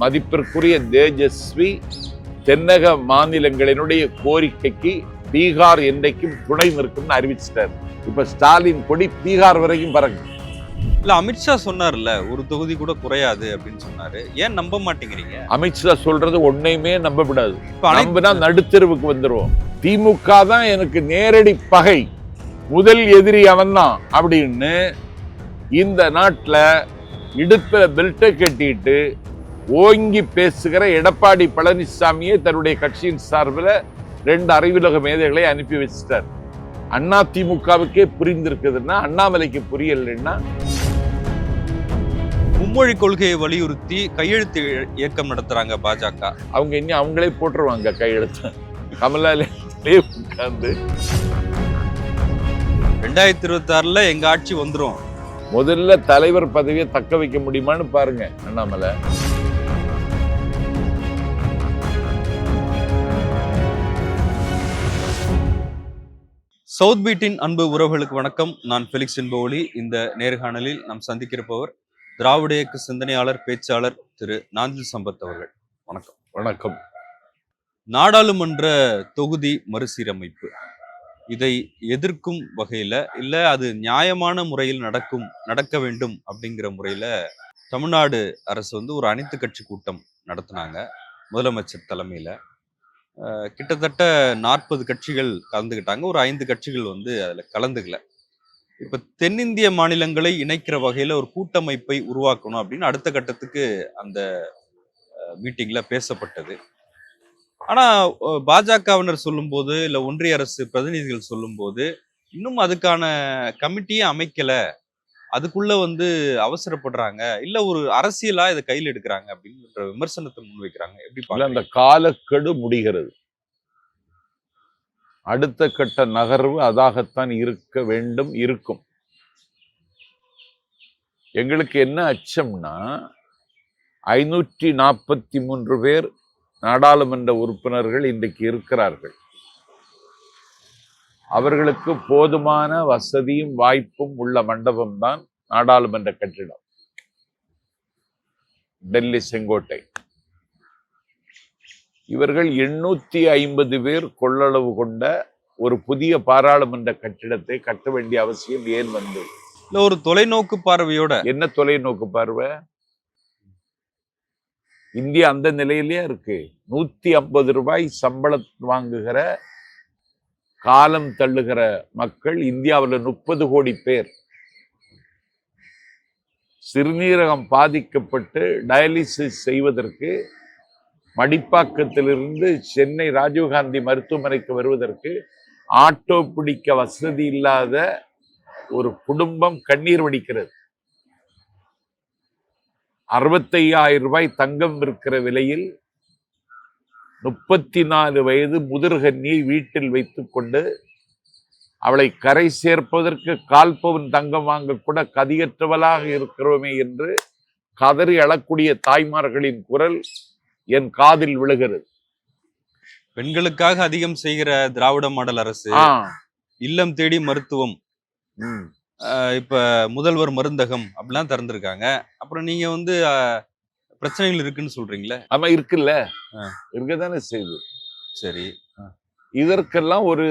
மதிப்பிற்குரிய தேஜஸ்வி தென்னக மாநிலங்களினுடைய கோரிக்கைக்கு பீகார் என்றைக்கும் துணை நிற்கும்னு அறிவிச்சிட்டார். இப்ப ஸ்டாலின் கொடி பீகார் வரைக்கும் பறக்கும் இல்ல அமித்ஷா சொன்னார்ல ஒரு தொகுதி கூட குறையாது அப்படின்னு சொன்னாரு. ஏன் நம்ப மாட்டேங்கிறீங்க? அமித்ஷா சொல்றது ஒன்னையுமே நம்ப விடாது நம்பினா நடுத்தெருவுக்கு வந்துருவோம். திமுக தான் எனக்கு நேரடி பகை. முதல் எதிரி அவன்தான் அப்படின்னு இந்த நாட்டுல இடுப்புல பெல்ட்டை கட்டிட்டு ஓங்கி பேசுகிற எடப்பாடி பழனிசாமியே தன்னுடைய கட்சியின் சார்பில் ரெண்டு அறிவுலக மேதைகளை அனுப்பி வச்சிட்டார். அண்ணா திமுகவுக்கே புரிந்திருக்குதுன்னா அண்ணாமலைக்கு புரியலைன்னா? மும்மொழி கொள்கையை வலியுறுத்தி கையெழுத்து இயக்கம் நடத்துறாங்க பாஜக. அவங்க இன்னும் அவங்களே போட்டுருவாங்க கையெழுத்து. கமலாலயே உட்கார்ந்து. ரெண்டாயிரத்தி இருபத்தி ஆறுல எங்க ஆட்சி வந்துரும். முதல்ல தலைவர் பதவியை தக்க வைக்க முடியுமான்னு பாருங்க அண்ணாமலை. சவுத் பீட்டின் அன்பு உறவுகளுக்கு வணக்கம். நான் ஃபெலிக்ஸ் என்பவொலி இந்த நேர்காணலில் நாம் சந்திக்கிறப்பவர் திராவிட இயக்க சிந்தனையாளர் பேச்சாளர் திரு நாஞ்சில் சம்பத் அவர்கள். வணக்கம். வணக்கம். நாடாளுமன்ற தொகுதி மறுசீரமைப்பு. இதை எதிர்க்கும் வகையில இல்ல அது நியாயமான முறையில் நடக்கும் நடக்க வேண்டும் அப்படிங்கிற முறையில தமிழ்நாடு அரசு வந்து ஒரு அனைத்து கட்சி கூட்டம் நடத்தினாங்க. முதலமைச்சர் தலைமையில. கிட்டத்தட்ட நாற்பது கட்சிகள் கலந்துக்கிட்டாங்க ஒரு ஐந்து கட்சிகள் வந்து அதில் கலந்துக்கல. இப்போ தென்னிந்திய மாநிலங்களை இணைக்கிற வகையில் ஒரு கூட்டமைப்பை உருவாக்கணும் அப்படின்னு அடுத்த கட்டத்துக்கு அந்த மீட்டிங்கில் பேசப்பட்டது. ஆனால் பாஜகவினர் சொல்லும்போது இல்லை ஒன்றிய அரசு பிரதிநிதிகள் சொல்லும்போது இன்னும் அதுக்கான கமிட்டியே அமைக்கலை. அதுக்குள்ள வந்து அவசரப்படுறாங்க. இல்ல ஒரு அரசியலா இதை கையில் எடுக்கிறாங்க அப்படின்ற விமர்சனத்தை முன்வைக்கிறாங்க. எப்படி அந்த காலக்கெடு முடிகிறது. அடுத்த கட்ட நகர்வு அதாகத்தான் இருக்க வேண்டும் இருக்கும். எங்களுக்கு என்ன அச்சம்னா ஐநூற்றி நாற்பத்தி மூன்று பேர் நாடாளுமன்ற உறுப்பினர்கள் இன்றைக்கு இருக்கிறார்கள். அவர்களுக்கு போதுமான வசதியும் வாய்ப்பும் உள்ள மண்டபம் தான் நாடாளுமன்ற கட்டிடம். டெல்லி செங்கோட்டை. இவர்கள் எண்ணூத்தி ஐம்பது பேர் கொள்ளளவு கொண்ட ஒரு புதிய பாராளுமன்ற கட்டிடத்தை கட்ட வேண்டிய அவசியம் ஏன் வந்தது இல்ல ஒரு தொலைநோக்கு பார்வையோட. என்ன தொலைநோக்கு பார்வை? இந்தியா அந்த நிலையிலேயே இருக்கு. நூத்தி ஐம்பது ரூபாய் சம்பளம் வாங்குகிற காலம் தள்ளுகிற மக்கள் இந்தியாவில் முப்பது கோடி பேர். சிறுநீரகம் பாதிக்கப்பட்டு டயாலிசிஸ் செய்வதற்கு மடிப்பாக்கத்திலிருந்து சென்னை ராஜீவ்காந்தி மருத்துவமனைக்கு வருவதற்கு ஆட்டோ பிடிக்க வசதி இல்லாத ஒரு குடும்பம் கண்ணீர் வடிக்கிறது. அறுபத்தையாயிரம் ரூபாய் தங்கம் இருக்கிற விலையில் முப்பத்தி நாலு வயது முதிர்கன்னியை வீட்டில் வைத்துக்கொண்டு அவளை கரை சேர்ப்பதற்கு கால்பவன் தங்கம் வாங்க கூட கதியற்றவளாக இருக்கிறோமே என்று கதறி அழக்கூடிய தாய்மார்களின் குரல் என் காதில் விழுகிறது. பெண்களுக்காக அதிகம் செய்கிற திராவிட மாடல் அரசு இல்லம் தேடி மருத்துவம். இப்ப முதல்வர் மருந்தகம் அப்படிலாம் திறந்திருக்காங்க. அப்புறம் நீங்க வந்து பிரச்சனைகள் இருக்குன்னு சொல்றீங்களே? ஆமா இருக்குல்ல. இருக்கதானே செய்யுது சரி. இதற்கெல்லாம் ஒரு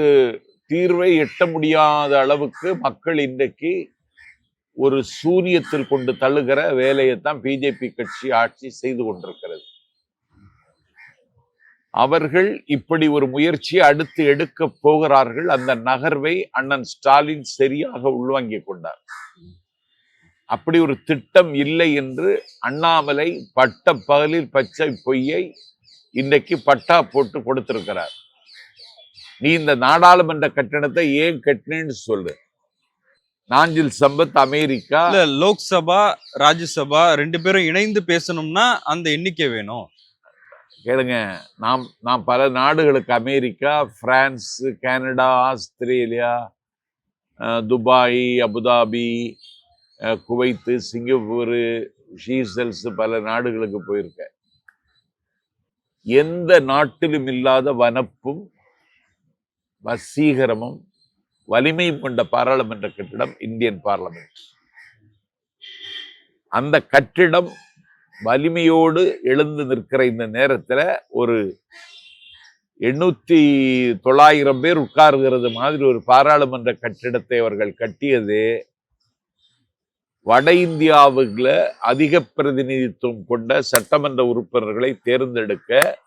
தீர்வை எட்ட முடியாத அளவுக்கு மக்கள் இன்றைக்கு ஒரு சூரியத்தில் கொண்டு தள்ளுகிற வேலையைத்தான் பிஜேபி கட்சி ஆட்சி செய்து கொண்டிருக்கிறது. அவர்கள் இப்படி ஒரு முயற்சியை அடுத்து எடுக்க போகிறார்கள். அந்த நகர்வை அண்ணன் ஸ்டாலின் சரியாக உள்வாங்கிக் கொண்டார். அப்படி ஒரு திட்டம் இல்லை என்று அண்ணாமலை பட்ட பகலில் பச்சை பொய்யை இன்றைக்கு பட்டா போட்டு கொடுத்திருக்கிறார். நீ இந்த நாடாளுமன்ற கட்டணத்தை ஏன் கட்டினேன்னு சொல்லு. நாஞ்சில் சம்பத் அமெரிக்கா இல்ல லோக்சபா ராஜ்யசபா ரெண்டு பேரும் இணைந்து பேசணும்னா அந்த எண்ணிக்கை வேணும். கேளுங்க நாம் நாம் பல நாடுகளுக்கு America France Canada Australia Dubai Abu Dhabi Kuwait Singapore Seychelles பல நாடுகளுக்கு போயிருக்கேன் எந்த நாட்டிலும் இல்லாத வனப்பும் வசீகரமும் வலிமையும் கொண்ட பாராளுமன்ற கட்டிடம் இந்தியன் பார்லமெண்ட். அந்த கட்டிடம் வலிமையோடு எழுந்து நிற்கிற இந்த நேரத்துல ஒரு எண்ணூத்தி தொள்ளாயிரம் பேர் உட்கார்கிறது மாதிரி ஒரு பாராளுமன்ற கட்டிடத்தை அவர்கள் கட்டியது. வட இந்தியாவுல அதிக பிரதிநிதித்துவம் கொண்ட சட்டமன்ற உறுப்பினர்களை தேர்ந்தெடுக்க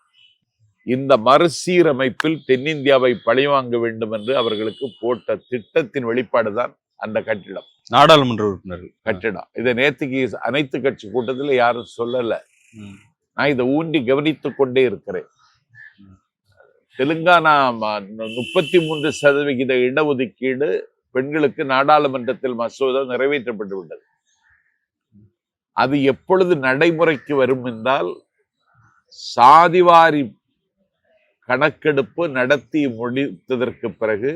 இந்த மறுசீரமைப்பில் தென்னிந்தியாவை பழிவாங்க வேண்டும் என்று அவர்களுக்கு போட்ட திட்டத்தின் வெளிப்பாடுதான் அந்த கட்டிடம். நாடாளுமன்ற உறுப்பினர்கள். கட்டிடம். இதை நேத்துக்கு அனைத்து கட்சி கூட்டத்தில் யாரும் சொல்லல. நான் இதை ஊண்டி கவனித்துக் கொண்டே இருக்கிறேன். தெலுங்கானா முப்பத்தி மூன்று சதவிகித இடஒதுக்கீடு பெண்களுக்கு நாடாளுமன்றத்தில் மசோதா நிறைவேற்றப்பட்டு விட்டது. அது எப்பொழுது நடைமுறைக்கு வரும் என்றால் சாதிவாரி கணக்கெடுப்பு நடத்தி முடித்ததற்கு பிறகு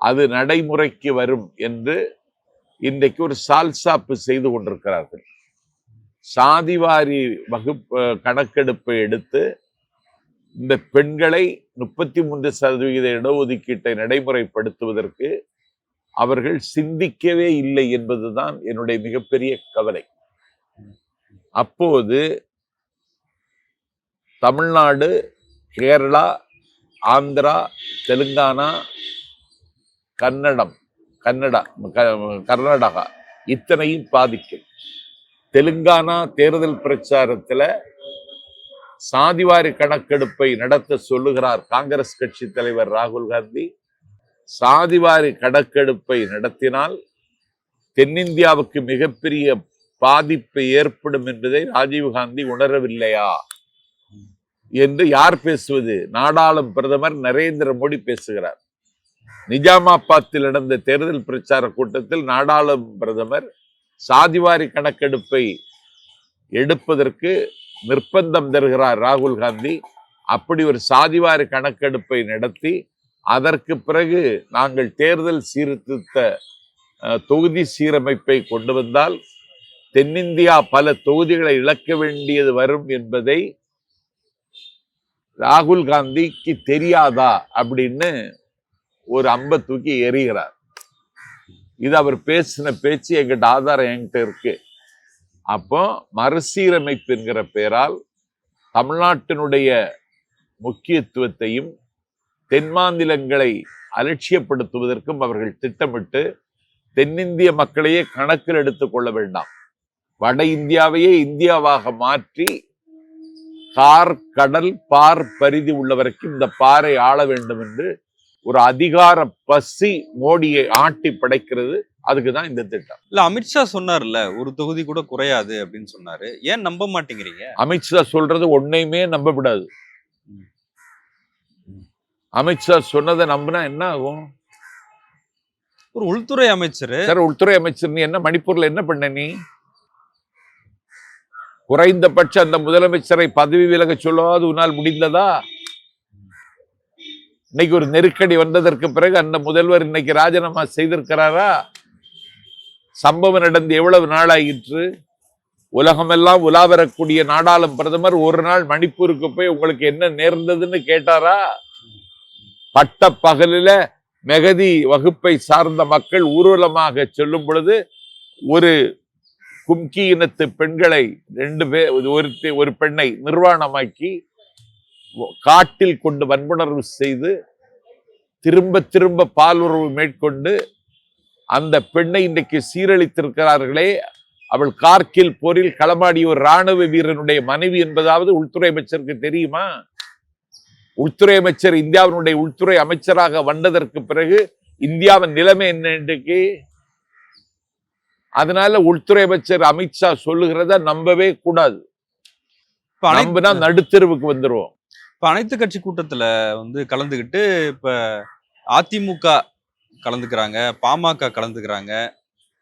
அது நடைமுறைக்கு வரும் என்று இன்றைக்கு ஒரு சால்சாப்பு செய்து கொண்டிருக்கிறார்கள். சாதிவாரி வகுப்பு கணக்கெடுப்பை எடுத்து இந்த பெண்களை முப்பத்தி மூன்று சதவிகித இடஒதுக்கீட்டை நடைமுறைப்படுத்துவதற்கு அவர்கள் சிந்திக்கவே இல்லை என்பதுதான் என்னுடைய மிகப்பெரிய கவலை. அப்போது தமிழ்நாடு கேரளா ஆந்திரா தெலுங்கானா கன்னடம் கன்னடா கர்நாடகா இத்தனையும் பாதிக்கும். தெலுங்கானா தேர்தல் பிரச்சாரத்துல சாதிவாரி கணக்கெடுப்பை நடத்த சொல்லுகிறார் காங்கிரஸ் கட்சி தலைவர் ராகுல் காந்தி. சாதிவாரி கணக்கெடுப்பை நடத்தினால் தென்னிந்தியாவுக்கு மிகப்பெரிய பாதிப்பு ஏற்படும் என்பதை ராஜீவ் காந்தி உணரவில்லையா? என்று யார் பேசுவது? நாடாளும் பிரதமர் நரேந்திர மோடி பேசுகிறார். நிஜாமாபாத்தில் நடந்த தேர்தல் பிரச்சார கூட்டத்தில் நாடாளும் பிரதமர் சாதிவாரி கணக்கெடுப்பை எடுப்பதற்கு நிர்பந்தம் தருகிறார் ராகுல் காந்தி. அப்படி ஒரு சாதிவாரி கணக்கெடுப்பை நடத்தி அதற்கு பிறகு நாங்கள் தேர்தல் சீர்திருத்த தொகுதி சீரமைப்பை கொண்டு வந்தால் தென்னிந்தியா பல தொகுதிகளை இழக்க வேண்டியது வரும் என்பதை ராகுல் காந்திக்கு தெரியாதா அப்படின்னு ஒரு அம்பை தூக்கி எறிகிறார். இது அவர் பேசின பேச்சு எங்கிட்ட ஆதாரம் என்கிட்ட இருக்கு. அப்போ மறுசீரமைப்பு என்கிற பெயரால் தமிழ்நாட்டினுடைய முக்கியத்துவத்தையும் தென் மாநிலங்களை அலட்சியப்படுத்துவதற்கும் அவர்கள் திட்டமிட்டு தென்னிந்திய மக்களையே கணக்கில் எடுத்துக் கொள்ள வேண்டாம். வட இந்தியாவையே இந்தியாவாக மாற்றி கார் கடல் பார் பரிதி உள்ளவரைக்கும் இந்த பாறை ஆள வேண்டும் என்று ஒரு அதிகார பசி மோடியை ஆட்டி படைக்கிறது. அதுக்கு தான் இந்த திட்டம். இல்ல அமித்ஷா சொன்னார்ல ஒரு தொகுதி கூட குறையாது அப்படின்னு சொன்னாரு. ஏன் நம்ப மாட்டேங்கிறீங்க? அமித்ஷா சொல்றது ஒன்னையுமே நம்ப விடாது. அமித்ஷா சொன்னதை நம்பினா என்ன ஆகும்? ஒரு உள்துறை அமைச்சர். சார் உள்துறை அமைச்சர் நீ என்ன மணிப்பூர்ல என்ன பண்ண நீ? குறைந்தபட்ச அந்த முதலமைச்சரை பதவி விலக சொல்லாது உன்னால் முடிந்ததா? இன்னைக்கு ஒரு நெருக்கடி வந்ததற்கு பிறகு அந்த முதல்வர் இன்னைக்கு ராஜினாமா செய்திருக்கிறாரா? சம்பவம் நடந்து எவ்வளவு நாளாயிற்று? உலகமெல்லாம் உலா வரக்கூடிய நாடாளும் பிரதமர் ஒரு நாள் மணிப்பூருக்கு போய் உங்களுக்கு என்ன நேர்ந்ததுன்னு கேட்டாரா? பட்ட பகலில மெகதி வகுப்பை சார்ந்த மக்கள் ஊர்வலமாக செல்லும் பொழுது ஒரு கும்கி இனத்து பெண்களை ரெண்டு பேர் ஒருத்தி ஒரு பெண்ணை நிர்வாணமாக்கி காட்டில் கொண்டு வன்புணர்வு செய்து திரும்ப திரும்ப பாலுறவு மேற்கொண்டு அந்த பெண்ணை இன்றைக்கு சீரழித்திருக்கிறார்களே அவள் கார்கில் போரில் களமாடிய ஒரு ராணுவ வீரனுடைய மனைவி என்பதாவது உள்துறை அமைச்சருக்கு தெரியுமா? உள்துறை அமைச்சர் இந்தியாவினுடைய உள்துறை அமைச்சராக வந்ததற்கு பிறகு இந்தியாவின் நிலைமை என்ன இன்றைக்கு? அதனால உள்துறை அமைச்சர் அமித்ஷா சொல்லுகிறத நம்பவே கூடாது. நம்பினா நடுத்தெருவுக்கு வந்துருவோம். இப்ப அனைத்து கட்சி கூட்டத்துல வந்து கலந்துக்கிட்டு இப்ப அதிமுக கலந்துக்கிறாங்க பாமக கலந்துக்கிறாங்க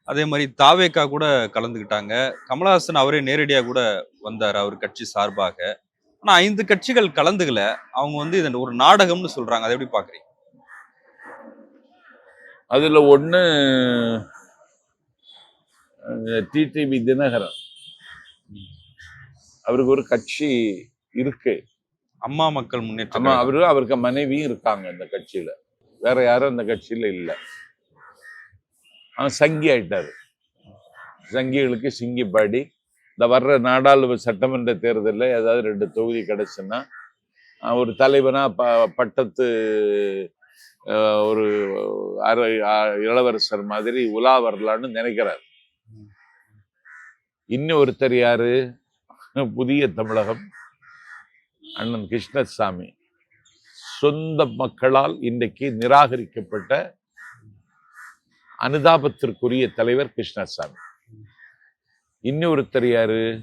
அதே மாதிரி தாவேக்கா கூட கலந்துக்கிட்டாங்க கமலஹாசன் அவரே நேரடியா கூட வந்தார் அவர் கட்சி சார்பாக. ஆனா ஐந்து கட்சிகள் கலந்துக்கல அவங்க வந்து இது ஒரு நாடகம்னு சொல்றாங்க. அதை எப்படி பாக்குறீங்க? அதுல ஒண்ணு டிடிவி தினகரன். அவருக்கு ஒரு கட்சி இருக்கு. அம்மா மக்கள் முன்னேற்ற ஆமா கழகம். அவரு அவருக்கு மனைவியும் இருக்காங்க இந்த கட்சியில. வேற யாரும் அந்த கட்சியில இல்ல. அவன் சங்கி ஆயிட்டாரு. சங்கிகளுக்கு சிங்கி பாடி. இந்த வர்ற நாடாளுமன்ற சட்டமன்ற தேர்தலில் ஏதாவது ரெண்டு தொகுதி கிடைச்சுன்னா ஒரு தலைவனா ப பட்டத்து ஒரு இளவரசர் மாதிரி உலா வரலான்னு நினைக்கிறார். இன்னும் ஒருத்தர் யாரு? புதிய தமிழகம். அண்ணன் கிருஷ்ணசாமி. சொந்த மக்களால் இன்றைக்கு நிராகரிக்கப்பட்ட அனுதாபத்திற்குரிய தலைவர் கிருஷ்ணசாமி. இன்னொருத்தர் யாரு?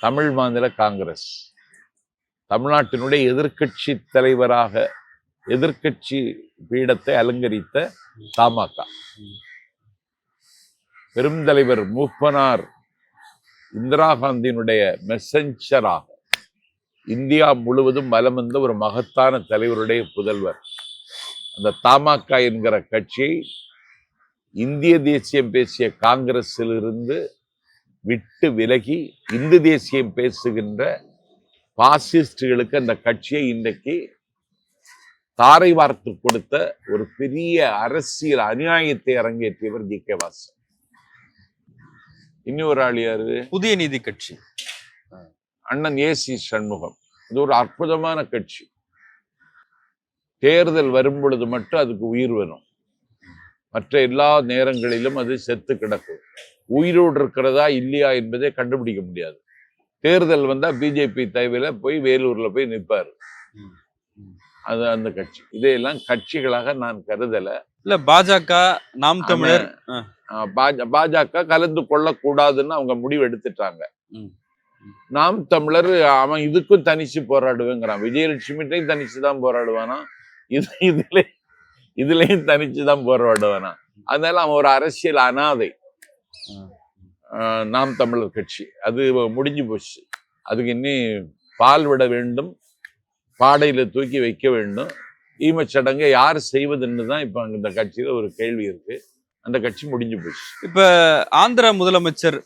தமிழ் மாநில காங்கிரஸ். தமிழ்நாட்டினுடைய எதிர்க்கட்சி தலைவராக எதிர்க்கட்சி பீடத்தை அலங்கரித்த தமாக பெருந்தலைவர் மூப்பனார் இந்திரா காந்தியினுடைய மெசஞ்சராக இந்தியா முழுவதும் வலம் வந்த ஒரு மகத்தான தலைவருடைய புதல்வர். அந்த தமாக என்கிற கட்சியை இந்திய தேசியம் பேசிய காங்கிரஸிலிருந்து விட்டு விலகி இந்து தேசியம் பேசுகின்ற பாசிஸ்டுகளுக்கு அந்த கட்சியை இன்றைக்கு தாரை வார்த்து கொடுத்த ஒரு பெரிய அரசியல் அநியாயத்தை அரங்கேற்றியவர் ஜி கே வாசன். இன்னொரு ஆள் யாரு புதிய நீதி கட்சி. அண்ணன் ஏசி சண்முகம். இது ஒரு அற்புதமான கட்சி. தேர்தல் வரும் பொழுது மட்டும் அதுக்கு உயிர் வரும் மற்ற எல்லா நேரங்களிலும் அது செத்து கிடக்கும். உயிரோடு இருக்கிறதா இல்லையா என்பதை கண்டுபிடிக்க முடியாது. தேர்தல் வந்தா பிஜேபி தலைவில போய் வேலூர்ல போய் நிற்பார். அது அந்த கட்சி. இதையெல்லாம் கட்சிகளாக நான் கருதல. இல்ல பாஜக நாம் தமிழர் பாஜக கலந்து கொள்ளக்கூடாதுன்னு அவங்க முடிவு எடுத்துட்டாங்க. நாம் தமிழர் அவன் இதுக்கும் தனிச்சு போராடுவேங்கிறான். விஜயலட்சுமிட்டையும் தனிச்சு தான் போராடுவானா? இது இதுல இதுலயும் தனிச்சு தான் போராடுவானா? அதனால அவன் ஒரு அரசியல் அனாதை. நாம் தமிழர் கட்சி. அது முடிஞ்சு போச்சு. அதுக்கு இன்னி பால் விட வேண்டும். பாடையில தூக்கி வைக்க வேண்டும். ஈமச்சடங்கை யார் செய்வதுன்னு தான் இப்ப இந்த கட்சியில ஒரு கேள்வி இருக்கு. அந்த கட்சி முடிஞ்சு போச்சு. இப்ப ஆந்திரா முதலமைச்சர்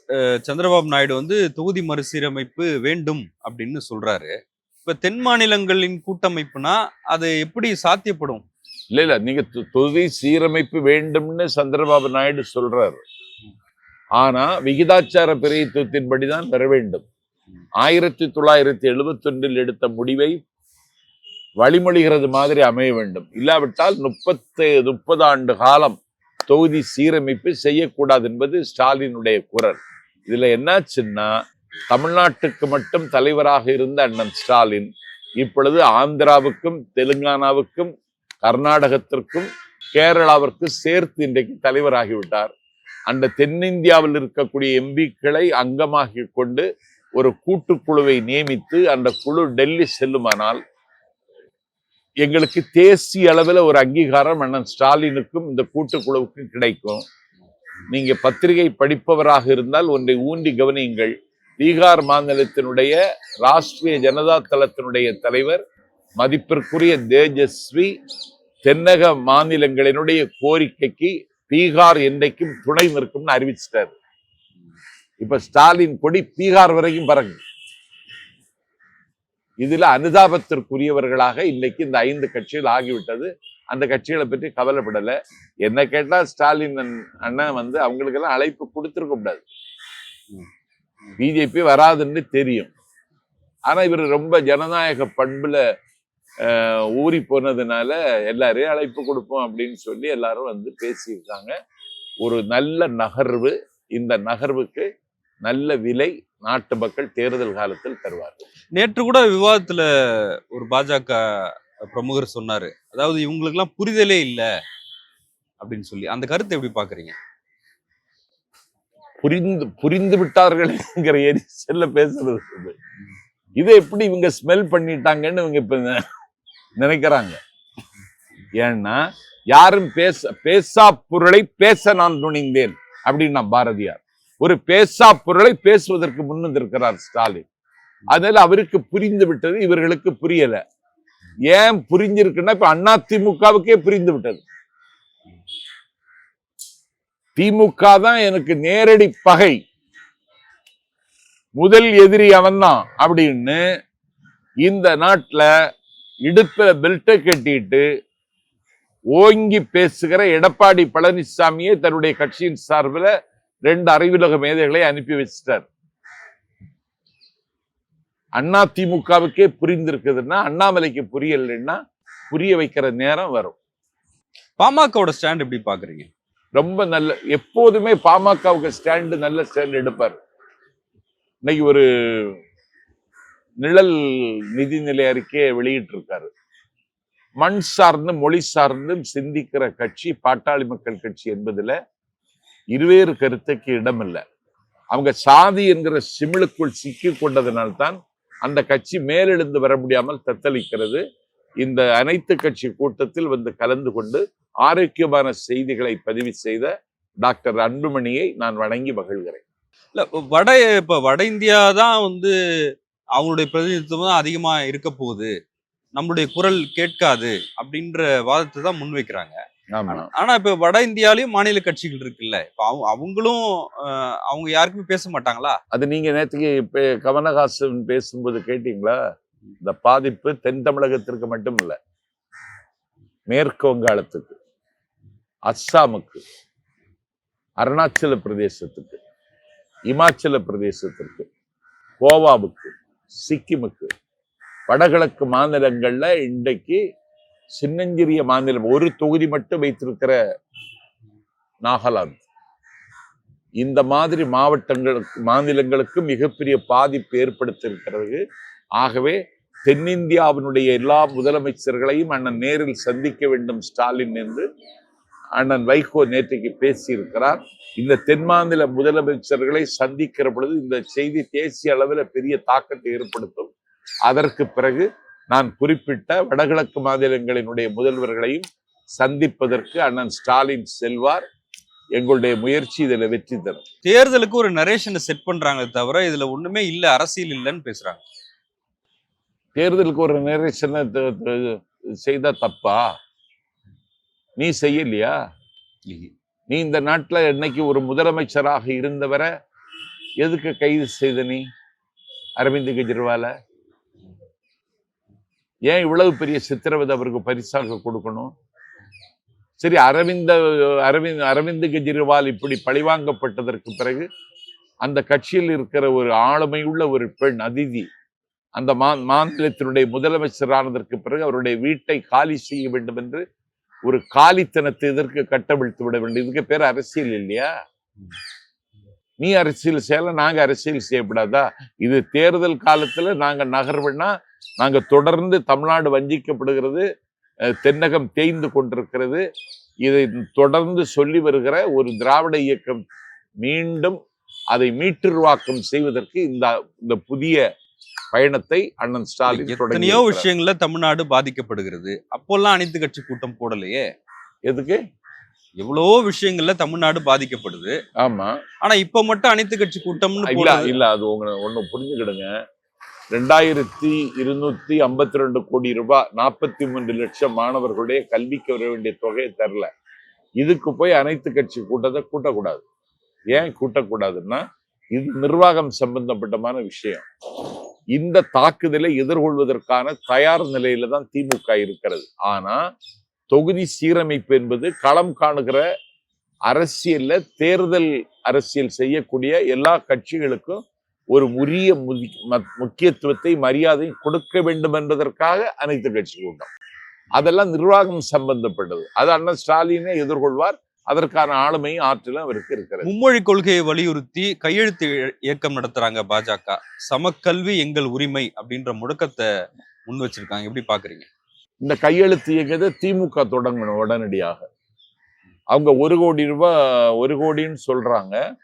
சந்திரபாபு நாயுடு வந்து தொகுதி மறுசீரமைப்பு வேண்டும் அப்படின்னு சொல்றாரு. இப்ப தென் மாநிலங்களின் கூட்டமைப்புனா அது எப்படி சாத்தியப்படும்? இல்ல இல்ல நீங்க தொகுதி சீரமைப்பு வேண்டும்னு சந்திரபாபு நாயுடு சொல்றாரு. ஆனா விகிதாச்சார பிரதித்துவத்தின்படி தான் வர வேண்டும். ஆயிரத்தி தொள்ளாயிரத்தி எழுபத்தி ஒன்றில் எடுத்த முடிவை வழிமொழிகிறது மாதிரி அமைய வேண்டும். இல்லாவிட்டால் முப்பத்து முப்பது ஆண்டு காலம் தொகுதி சீரமைப்பு செய்யக்கூடாது என்பது ஸ்டாலினுடைய குரல். இதுல என்னாச்சுன்னா தமிழ்நாட்டுக்கு மட்டும் தலைவராக இருந்த அண்ணன் ஸ்டாலின் இப்பொழுது ஆந்திராவுக்கும் தெலுங்கானாவுக்கும் கர்நாடகத்திற்கும் கேரளாவிற்கு சேர்த்து இன்றைக்கு தலைவராகிவிட்டார் அந்த தென்னிந்தியாவில் இருக்கக்கூடிய எம்பிக்களை அங்கமாகி கொண்டு ஒரு கூட்டுக்குழுவை நியமித்து அந்த குழு டெல்லி செல்லுமானால் எங்களுக்கு தேசிய அளவில் ஒரு அங்கீகாரம் அண்ணன் ஸ்டாலினுக்கும் இந்த கூட்டுக்குழுவுக்கும் கிடைக்கும். நீங்க பத்திரிகை படிப்பவராக இருந்தால் ஒன்றை ஊண்டி கவனியுங்கள். பீகார் மாநிலத்தினுடைய ராஷ்டிரிய ஜனதா தளத்தினுடைய தலைவர் மதிப்பிற்குரிய தேஜஸ்வி தென்னக மாநிலங்களினுடைய கோரிக்கைக்கு பீகார் என்றைக்கும் துணை நிற்கும்னு அறிவிச்சிட்டாரு. இப்ப ஸ்டாலின் கொடி பீகார் வரைக்கும் பறகு இதில் அனுதாபத்திற்குரியவர்களாக இன்னைக்கு இந்த ஐந்து கட்சிகள் ஆகிவிட்டது. அந்த கட்சிகளை பற்றி கவலைப்படலை. என்ன கேட்டால் ஸ்டாலின் அண்ணன் அண்ணன் வந்து அவங்களுக்கெல்லாம் அழைப்பு கொடுத்துருக்க கூடாது. பிஜேபி வராதுன்னு தெரியும். ஆனால் இவர் ரொம்ப ஜனநாயக பண்பில் ஊறி போனதுனால எல்லாரையும் அழைப்பு கொடுப்போம் அப்படின்னு சொல்லி எல்லாரும் வந்து பேசியிருக்காங்க. ஒரு நல்ல நகர்வு. இந்த நகர்வுக்கு நல்ல விலை நாட்டு மக்கள் தேர்தல் காலத்தில் தருவார்கள். நேற்று கூட விவாதத்துல ஒரு பாஜக பிரமுகர் சொன்னாரு. அதாவது இவங்களுக்கெல்லாம் புரிதலே இல்ல அப்படின்னு சொல்லி. அந்த கருத்தை எப்படி பாக்குறீங்க புரிந்து புரிந்து விட்டார்கள்ங்கிற எரிச்சல்ல பேசுறது இது. எப்படி இவங்க ஸ்மெல் பண்ணிட்டாங்கன்னு இவங்க இப்ப நினைக்கிறாங்க. ஏன்னா யாரும் பேச பேசா பொருளை பேச நான் துணிந்தேன். அப்படின்னா பாரதியார். ஒரு பேசா பொருளை பேசுவதற்கு முன்னிருக்கிறார் ஸ்டாலின். அதனால அவருக்கு புரிந்து விட்டது இவர்களுக்கு புரியல. ஏன் புரிஞ்சிருக்குன்னா இப்ப அண்ணா திமுகவுக்கே புரிந்து விட்டது. திமுக தான் எனக்கு நேரடி பகை. முதல் எதிரி அவன்தான் அப்படின்னு இந்த நாட்டுல இடுப்புல பெல்ட்டை கட்டிட்டு ஓங்கி பேசுகிற எடப்பாடி பழனிசாமியே தன்னுடைய கட்சியின் சார்பில் ரெண்டு அறிவுலக மேதைகளை அனுப்பி வச்சிட்டார். அண்ணா திமுகவுக்கே புரிந்திருக்குதுன்னா அண்ணாமலைக்கு புரியலைன்னா புரிய வைக்கிற நேரம் வரும். பாமகவோட ஸ்டாண்ட் எப்படி பாக்குறீங்க? ரொம்ப நல்ல எப்போதுமே பாமகவுக்கு ஸ்டாண்டு நல்ல ஸ்டாண்ட் எடுப்பார். இன்னைக்கு ஒரு நிழல் நிதிநிலை அறிக்கையை வெளியிட்டு இருக்காரு மண் சார்ந்து மொழி சார்ந்தும் சிந்திக்கிற கட்சி பாட்டாளி மக்கள் கட்சி என்பதுல இருவேறு கருத்துக்கு இடமில்லை. அவங்க சாதி என்கிற சிமிழுக்குள் சிக்கி கொண்டதனால்தான் அந்த கட்சி மேலெழுந்து வர முடியாமல் தத்தளிக்கிறது. இந்த அனைத்து கட்சி கூட்டத்தில் வந்து கலந்து கொண்டு ஆரோக்கியமான செய்திகளை பதிவு செய்த டாக்டர் அன்புமணியை நான் வணங்கி மகிழ்கிறேன். இல்லை வட இப்போ வட இந்தியா தான் வந்து அவங்களுடைய பிரதிநிதித்துவம் தான் அதிகமாக இருக்க போகுது. நம்மளுடைய குரல் கேட்காது அப்படின்ற வாதத்தை தான் முன்வைக்கிறாங்க. ஆனா இப்ப வட இந்தியாலயும் மாநில கட்சிகள் இருக்குல்ல. இப்ப அவங்க அவங்களும் அவங்க யாருக்குமே பேச மாட்டாங்களா? அது நீங்க நேற்றுக்கு இப்ப கமலஹாசன் பேசும்போது கேட்டீங்களா? இந்த பாதிப்பு தென் தமிழகத்திற்கு மட்டும் இல்ல மேற்கு வங்காளத்துக்கு அஸ்ஸாமுக்கு அருணாச்சல பிரதேசத்துக்கு இமாச்சல பிரதேசத்திற்கு கோவாவுக்கு சிக்கிமுக்கு வடகிழக்கு மாநிலங்கள்ல இன்றைக்கு சின்னஞ்சிறிய மாநிலம் ஒரு தொகுதி மட்டும் வைத்திருக்கிற நாகாலாந்து. இந்த மாதிரி மாவட்டங்களுக்கு மாநிலங்களுக்கு மிகப்பெரிய பாதிப்பு ஏற்படுத்தியிருக்கிறது. ஆகவே தென்னிந்தியாவினுடைய எல்லா முதலமைச்சர்களையும் அண்ணன் நேரில் சந்திக்க வேண்டும் ஸ்டாலின் என்று அண்ணன் வைகோ நேற்றைக்கு பேசியிருக்கிறார். இந்த தென் மாநில முதலமைச்சர்களை சந்திக்கிற பொழுது இந்த செய்தி தேசிய அளவில் பெரிய தாக்கத்தை ஏற்படுத்தும். அதற்கு பிறகு நான் குறிப்பிட்ட வடகிழக்கு மாநிலங்களினுடைய முதல்வர்களையும் சந்திப்பதற்கு அண்ணன் ஸ்டாலின் செல்வார். எங்களுடைய முயற்சி இதுல வெற்றி தரும். தேர்தலுக்கு ஒரு நரேஷனை செட் பண்றாங்களே தவிர இதுல ஒண்ணுமே இல்ல அரசியல் இல்லைன்னு பேசுறாங்க. தேர்தலுக்கு ஒரு நேரேஷனை செய்தா தப்பா? நீ செய்யலையா? நீ இந்த நாட்டுல என்னைக்கு ஒரு முதலமைச்சராக இருந்தவரை எதுக்கு கைது செய்த நீ? அரவிந்த் கெஜ்ரிவால? ஏன் இவ்வளவு பெரிய சித்திரவதை அவருக்கு பரிசாக கொடுக்கணும்? சரி அரவிந்த அரவிந்த் அரவிந்த் கெஜ்ரிவால் இப்படி பழிவாங்கப்பட்டதற்கு பிறகு அந்த கட்சியில் இருக்கிற ஒரு ஆளுமையுள்ள ஒரு பெண் அதிதி அந்த மா மாநிலத்தினுடைய முதலமைச்சரானதற்கு பிறகு அவருடைய வீட்டை காலி செய்ய வேண்டும் என்று ஒரு காலித்தனத்தை இதற்கு கட்டவிழ்த்து விட வேண்டும்? இதுக்கு பேர் அரசியல் இல்லையா? நீ அரசியல் செய்யல நாங்க அரசியல் செய்யப்படாதா? இது தேர்தல் காலத்துல நாங்க நகர்வுன்னா நாங்க தொடர்ந்து தமிழ்நாடு வஞ்சிக்கப்படுகிறது தென்னகம் தேய்ந்து கொண்டிருக்கிறது. இதை தொடர்ந்து சொல்லி வருகிற ஒரு திராவிட இயக்கம் மீண்டும் அதை மீட்டுருவாக்கம் செய்வதற்கு இந்த இந்த புதிய பயணத்தை அண்ணன் ஸ்டாலின் எத்தனையோ. விஷயங்கள்ல தமிழ்நாடு பாதிக்கப்படுகிறது. அப்போல்லாம் அனைத்து கட்சி கூட்டம் போடலையே? எதுக்கு? எவ்வளவோ விஷயங்கள்ல தமிழ்நாடு பாதிக்கப்படுது. ஆமா. ஆனா இப்ப மட்டும் அனைத்து கட்சி கூட்டம்னு இல்ல இல்ல அது உங்க ஒண்ணு புரிஞ்சுக்கிடுங்க. ரெண்டாயிரத்தி இருநூத்தி ஐம்பத்தி ரெண்டு கோடி ரூபாய் நாற்பத்தி மூன்று லட்சம் மாணவர்களுடைய கல்விக்கு வர வேண்டிய தொகையை தரல. இதுக்கு போய் அனைத்து கட்சி கூட்டத்தை கூட்டக்கூடாது. ஏன் கூட்டக்கூடாதுன்னா இது நிர்வாகம் சம்பந்தப்பட்டமான விஷயம். இந்த தாக்குதலை எதிர்கொள்வதற்கான தயார் நிலையில தான் திமுக இருக்கிறது. ஆனா தொகுதி சீரமைப்பு என்பது களம் காணுகிற அரசியல்ல தேர்தல் அரசியல் செய்யக்கூடிய எல்லா கட்சிகளுக்கும் ஒரு உரிய முக்கியத்துவத்தை மரியாதையும் கொடுக்க வேண்டும் என்பதற்காக அனைத்து கட்சி கூட்டம் அதெல்லாம் நிர்வாகம் சம்பந்தப்பட்டது. அது அண்ணன் ஸ்டாலினே எதிர்கொள்வார். அதற்கான ஆளுமையும் ஆற்றலும் அவருக்கு இருக்கிறது. மும்மொழி கொள்கையை வலியுறுத்தி கையெழுத்து இய- இயக்கம் நடத்துறாங்க பாஜக. சமக்கல்வி எங்கள் உரிமை அப்படின்ற முழக்கத்தை முன் வச்சிருக்காங்க. எப்படி பாக்குறீங்க? இந்த கையெழுத்து இயக்கத்தை திமுக தொடங்கணும் உடனடியாக. அவங்க ஒரு கோடி ரூபாய் ஒரு கோடின்னு சொல்றாங்க.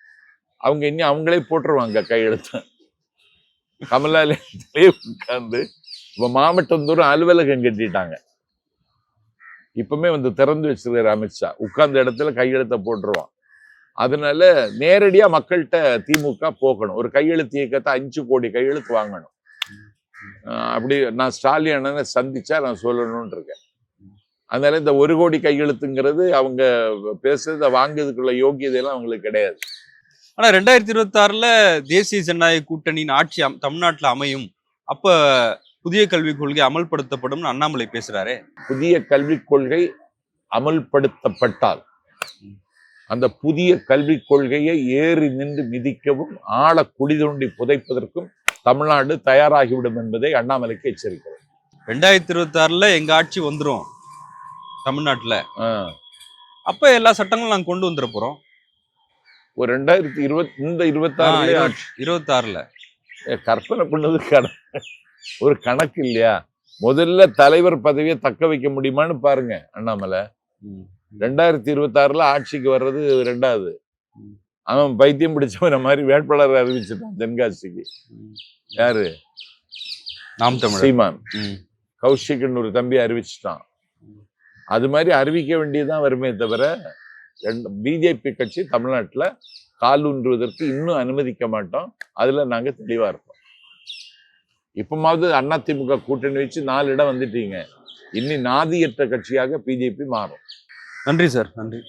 அவங்க இனி அவங்களே போட்டுருவாங்க கையெழுத்து கமலாலயத்திலே உட்கார்ந்து இப்போ மாவட்டம் தூரம் அலுவலகம் கட்டிட்டாங்க. இப்பவுமே வந்து திறந்து வச்சிருக்காரு அமித்ஷா உட்கார்ந்த இடத்துல கையெழுத்த போட்டுருவான். அதனால நேரடியா மக்கள்கிட்ட திமுக போகணும். ஒரு கையெழுத்து இயக்கத்தை அஞ்சு கோடி கையெழுத்து வாங்கணும். அப்படி நான் ஸ்டாலின் அண்ணனை சந்திச்சா நான் சொல்லணும்னு இருக்கேன் அதனால இந்த ஒரு கோடி கையெழுத்துங்கிறது அவங்க பேசுறத வாங்குறதுக்குள்ள யோகியதையெல்லாம் அவங்களுக்கு கிடையாது. ஆனா ரெண்டாயிரத்தி இருபத்தி ஆறுல தேசிய ஜனநாயக கூட்டணியின் ஆட்சி அம்- தமிழ்நாட்டுல அமையும். அப்ப புதிய கல்விக் கொள்கை அமல்படுத்தப்படும் அண்ணாமலை பேசுறாரே. புதிய கல்விக் கொள்கை அமல்படுத்தப்பட்டால் அந்த புதிய கல்விக் கொள்கையை ஏறி நின்று மிதிக்கவும் ஆழ குழி தோண்டி புதைப்பதற்கும் தமிழ்நாடு தயாராகிவிடும் என்பதை அண்ணாமலைக்கு எச்சரிக்கிறது ரெண்டாயிரத்தி இருபத்தி ஆறுல எங்க ஆட்சி வந்துரும். தமிழ்நாட்டுல. அப்ப எல்லா சட்டங்களும் நாங்க கொண்டு வந்துட போறோம். ஒரு ரெண்டாயிரத்தி இருபத்தி இந்த இருபத்தாறுலயே ஆட்சி இருபத்தி ஆறுல ஏ, கற்பனை பண்ணது கண ஒரு கணக்கு இல்லையா? முதல்ல தலைவர் பதவியை தக்க வைக்க முடியுமான்னு பாருங்க அண்ணாமலை. ரெண்டாயிரத்தி இருபத்தாறுல ஆட்சிக்கு வர்றது ரெண்டாவது. அவன் பைத்தியம் பிடிச்சவன மாதிரி வேட்பாளர் அறிவிச்சிட்டான் தென்காசிக்கு. யாரு? நாம் தமிழர். சீமான். கௌஷிக்னு ஒரு தம்பி அறிவிச்சிட்டான். அது மாதிரி அறிவிக்க வேண்டியதுதான் வருமே தவிர பிஜேபி கட்சி தமிழ்நாட்டில் கால் ஊன்றுவதற்கு இன்னும் அனுமதிக்க மாட்டோம். அதில் நாங்கள் தெளிவாக இருப்போம். இப்பமாவது அதிமுக கூட்டணி வச்சு நாலு இடம் வந்துட்டீங்க. இன்னி நாதியற்ற கட்சியாக பிஜேபி மாறும். நன்றி சார் நன்றி.